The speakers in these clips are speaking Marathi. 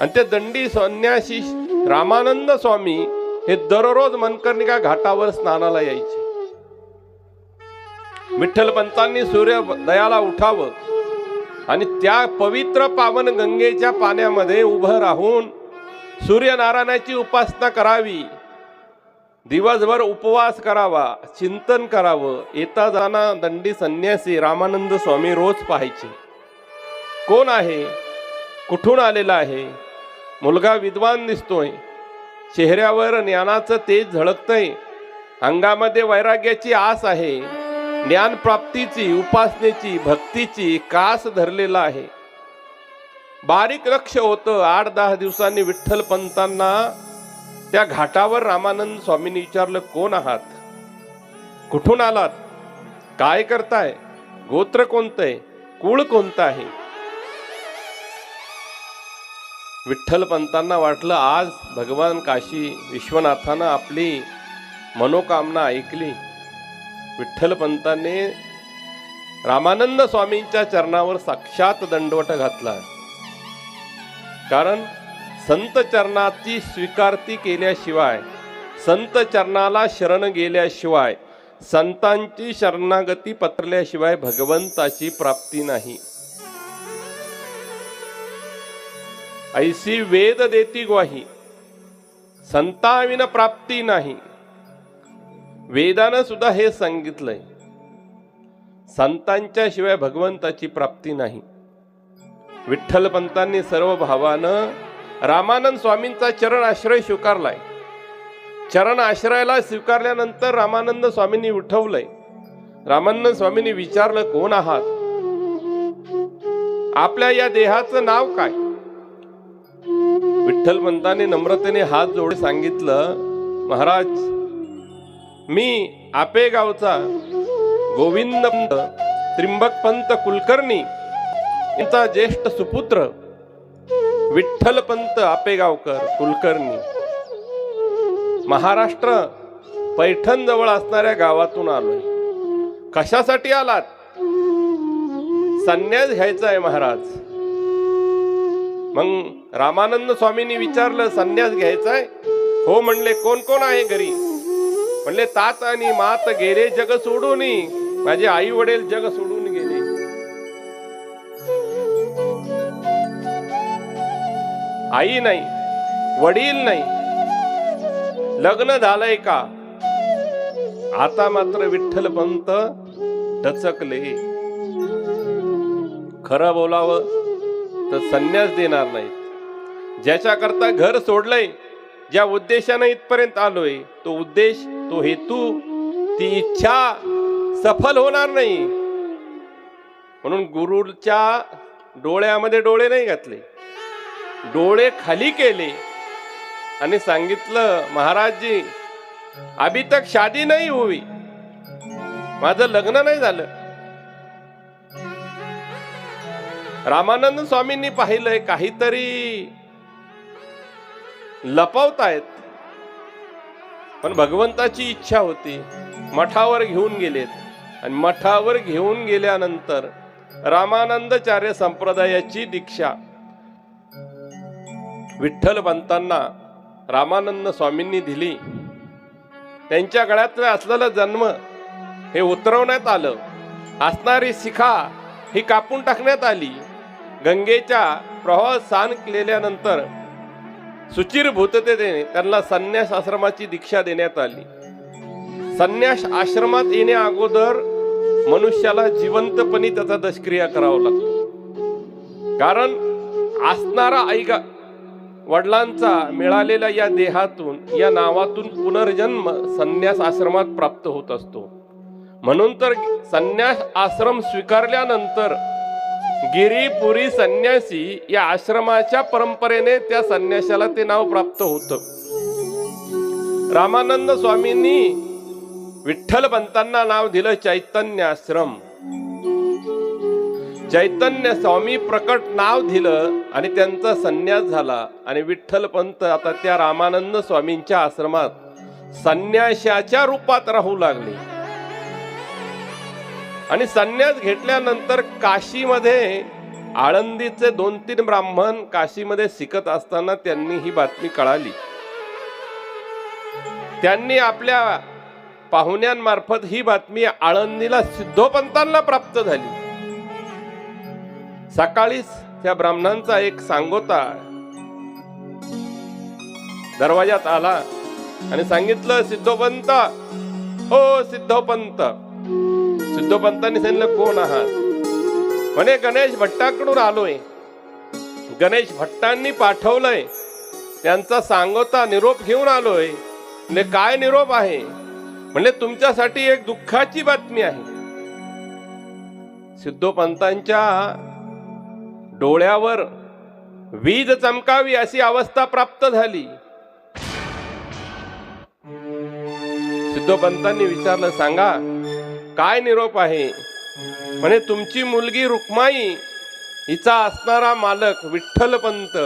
आणि ते दंडी संन्यासी रामानंद स्वामी हे दररोज मनकर्णिका घाटावर स्नानाला यायचे. विठ्ठलपंतांनी सूर्य दयाला उठावं आणि त्या पवित्र पावन गंगेच्या पाण्यामध्ये उभं राहून सूर्यनारायणाची उपासना करावी. दिवसभर उपवास करावा चिंतन करावं येता जाना दंडी संन्यासी रामानंद स्वामी रोज पाहायचे. कोण आहे? कुठून आलेला आहे? मुलगा विद्वान दिसतोय. चेहऱ्यावर ज्ञानाचं तेज झळकतंय. अंगामध्ये वैराग्याची आस आहे. ज्ञान प्राप्तीची उपासनेची भक्तीची कास धरलेला आहे. बारीक लक्ष होतं आठ दहा दिवसांनी विठ्ठल पंतांना. त्या घाटावर रामानंद स्वामींनी विचारलं कोण आहात? कुठून आलात? काय करताय? गोत्र कोणतं आहे कुळ कोणतं आहे? विठ्ठलपंतांना वाटलं आज भगवान काशी विश्वनाथानं आपली मनोकामना ऐकली. विठ्ठलपंतांनी रामानंद स्वामींच्या चरणावर साक्षात दंडवट घातला. कारण संत चरणाची स्वीकारती केल्याशिवाय संत चरणाला शरण गेल्याशिवाय संतांची शरणागती पत्रल्याशिवाय भगवंताची प्राप्ती नाही. ऐसी वेद देती ग्वाही. संताविन प्राप्ती नाही. वेदानं सुद्धा हे सांगितलंय. संतांच्या शिवाय भगवंताची प्राप्ती नाही. विठ्ठल पंतांनी सर्व भावानं रामानंद स्वामींचा चरण आश्रय स्वीकारलाय. चरण आश्रयाला स्वीकारल्यानंतर रामानंद स्वामींनी उठवलंय. रामानंद स्वामींनी विचारलं कोण आहात? आपल्या या देहाचं नाव काय? विठ्ठल पंताने नम्रतेने हात जोडे सांगितलं महाराज मी आपेगावचा गोविंद त्रिंबकपंत त्रिंबक पंत कुलकर्णी यांचा ज्येष्ठ सुपुत्र विठ्ठल पंत आपेगावकर कुलकर्णी. महाराष्ट्र पैठण जवळ असणाऱ्या गावातून आलोय. कशासाठी आलात? संन्यास घ्यायचा आहे महाराज. मग रामानंद स्वामींनी विचारलं संन्यास घ्यायचा आहे हो म्हणले कोण कोण आहे घरी? म्हणले तात आणि मात गेले जग सोडून. माझे आई वडील जग सोडून गेले. आई नाही वडील नाही लग्न झालंय का? आता मात्र विठ्ठल पंत डचकले खरं बोलावं तर संन्यास देणार नाहीत ज्याच्याकरता घर सोडलंय ज्या उद्देशानं इथपर्यंत आलोय तो उद्देश तो हेतू ती इच्छा सफल होणार नाही. म्हणून गुरुच्या डोळ्यामध्ये डोळे नाही घातले. डोळे खाली केले आणि सांगितलं महाराजजी अभी तक शादी नाही होवी माझं लग्न नाही झालं. रामानंद स्वामींनी पाहिलंय काहीतरी लपवतायत. पण भगवंताची इच्छा होती. मठावर घेऊन गेलेत. आणि मठावर घेऊन गेल्यानंतर रामानंदचार्य संप्रदायाची दीक्षा. विठ्ठल बनताना रामानंद स्वामींनी दिली. त्यांच्या गळ्यातलं असलेलं जन्म हे उतरवण्यात आलं. असणारी शिखा ही कापून टाकण्यात आली. गंगेच्या प्रवाह सान केल्यानंतर सुचिरभूततेने त्यांना संन्यास आश्रमाची दीक्षा देण्यात आली. संन्यास आश्रमात येण्या अगोदर मनुष्याला जिवंतपणी त्याचा दशक्रिया करावा लागतो. कारण असणारा ऐका वडिलांचा मिळालेला या देहातून या नावातून पुनर्जन्म संन्यास आश्रमात प्राप्त होत असतो. म्हणून तर संन्यास आश्रम स्वीकारल्यानंतर गिरीपुरी संन्यासी या आश्रमाच्या परंपरेने त्या संन्याशाला ते नाव प्राप्त होतं. रामानंद स्वामींनी विठ्ठल पंतांना नाव दिलं चैतन्य आश्रम चैतन्य स्वामी प्रकट नाव दिलं आणि त्यांचा संन्यास झाला आणि विठ्ठल पंत आता त्या रामानंद स्वामींच्या आश्रमात संन्याशाच्या रूपात राहू लागले. आणि संन्यास घेतल्यानंतर काशीमध्ये आळंदीचे दोन तीन ब्राह्मण काशीमध्ये शिकत असताना त्यांनी ही बातमी कळाली. त्यांनी आपल्या पाहुण्यांमार्फत ही बातमी आळंदीला सिद्धोपंतांना प्राप्त झाली. सकाळीच त्या ब्राह्मणांचा एक सांगोता दरवाजात आला आणि सांगितलं सिद्धोपंत हो सिद्धोपंत सिद्धोपंतांनी सांगितलं कोण आहात? म्हणे गणेश भट्टाकडून आलोय. गणेश भट्टांनी पाठवलंय त्यांचा सांगोता निरोप घेऊन आलोय. म्हणजे काय निरोप आहे? म्हणजे तुमच्यासाठी एक दुःखाची बातमी आहे. सिद्धोपंतांच्या डोळ्यावर वीज चमकावी अशी अवस्था प्राप्त झाली. सिद्धोपंतांनी विचारलं सांगा काय निरोप आहे? म्हणे तुमची मुलगी रुक्माई हिचा असणारा मालक विठ्ठलपंत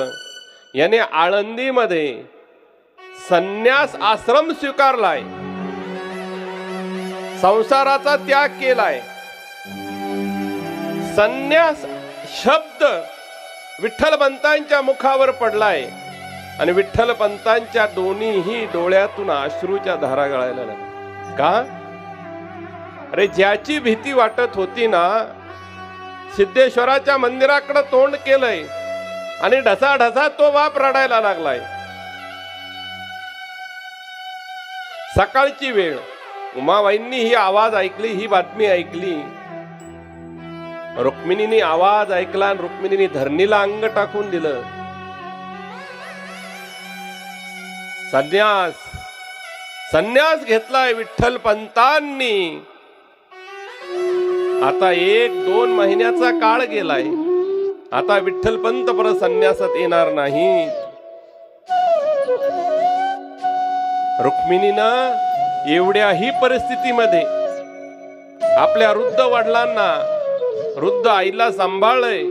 याने आळंदीमध्ये संन्यास आश्रम स्वीकारलाय. संसाराचा त्याग केलाय. संन्यास शब्द विठ्ठलपंतांच्या मुखावर पडलाय आणि विठ्ठलपंतांच्या दोन्हीही डोळ्यातून अश्रूच्या धारा गळायला लागल्या. का? अरे ज्याची भीती वाटत होती ना सिद्धेश्वराच्या मंदिराकडे तोंड केलंय आणि ढसा ढसा तो बाप रडायला लागलाय. सकाळची वेळ. उमाबाईंनी ही आवाज ऐकली ही बातमी ऐकली. रुक्मिणीने आवाज ऐकला आणि रुक्मिणीने धरणीला अंग टाकून दिलं. संन्यास. संन्यास घेतलाय विठ्ठल पंतांनी आता एक दोन महिन्याचा काळ गेलाय. आता विठ्ठल पंत परत संन्यासात येणार नाही रुक्मिणीनं एवढ्याही परिस्थितीमध्ये आपल्या वृद्ध वडिलांना वृद्ध आईला सांभाळलंय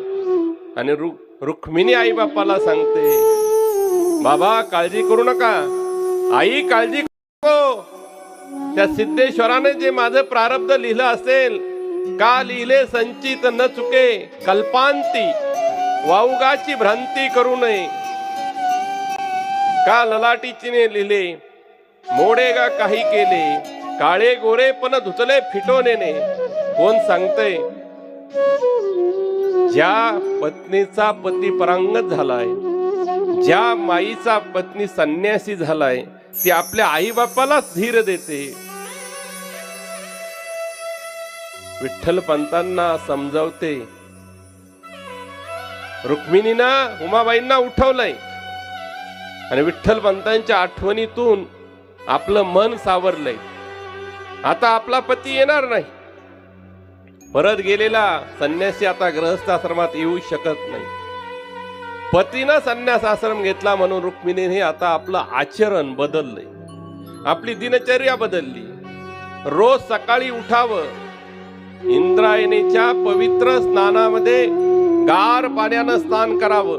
आणि रु रुक्मिणी आई बापाला सांगते बाबा काळजी करू नका. आई काळजी नको. त्या सिद्धेश्वराने जे माझं प्रारब्ध लिहिलं असेल का लिहिले संचित न चुके कल्पांती वाऊगाची भ्रांती करू नये. का ललाटीचीने लिहिले मोडे गा काही केले काळे गोरे पण धुचले फिटोनेने. कोण सांगतय? ज्या पत्नीचा पती परांगत झालाय ज्या माईचा पत्नी संन्यासी झालाय ती आपल्या आई बापालाच धीर देते. विठ्ठल पंतांना समजावते. रुक्मिणीना उमाबाईंना उठवलंय. आणि विठ्ठल पंतांच्या आठवणीतून आपलं मन सावरलंय. आता आपला पती येणार नाही. परत गेलेला संन्यासी आता ग्रहस्थाश्रमात येऊ शकत नाही. पतीनं संन्यास आश्रम घेतला म्हणून रुक्मिणीने आता आपलं आचरण बदललंय. आपली दिनचर्या बदलली. रोज सकाळी उठावं इंद्रायणीच्या पवित्र स्नानामध्ये गार पाण्यानं स्नान करावं.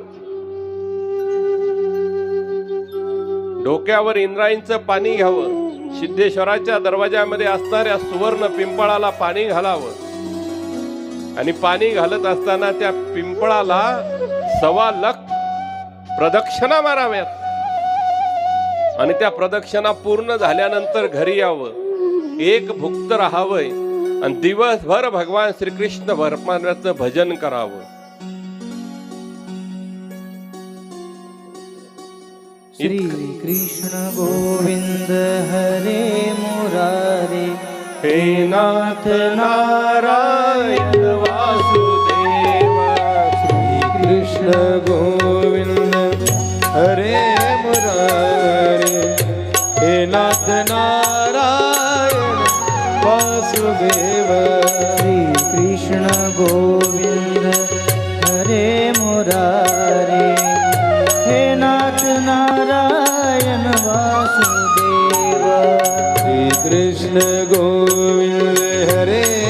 डोक्यावर इंद्रायणीचं पाणी घ्यावं. सिद्धेश्वराच्या दरवाजामध्ये असणाऱ्या सुवर्ण पिंपळाला पाणी घालावं. आणि पाणी घालत असताना त्या पिंपळाला सवा लख प्रदक्षिणा माराव्यात. आणि त्या प्रदक्षिणा पूर्ण झाल्यानंतर घरी यावं. एक भुक्त राहावंय. आणि दिवसभर भगवान श्रीकृष्ण भजन करावं. श्री कृष्ण गोविंद हरे मुरारे हे नाथ नारायण वासुदेव श्री कृष्ण गोविंद કૃષ્ણ ગોવિંદ હરે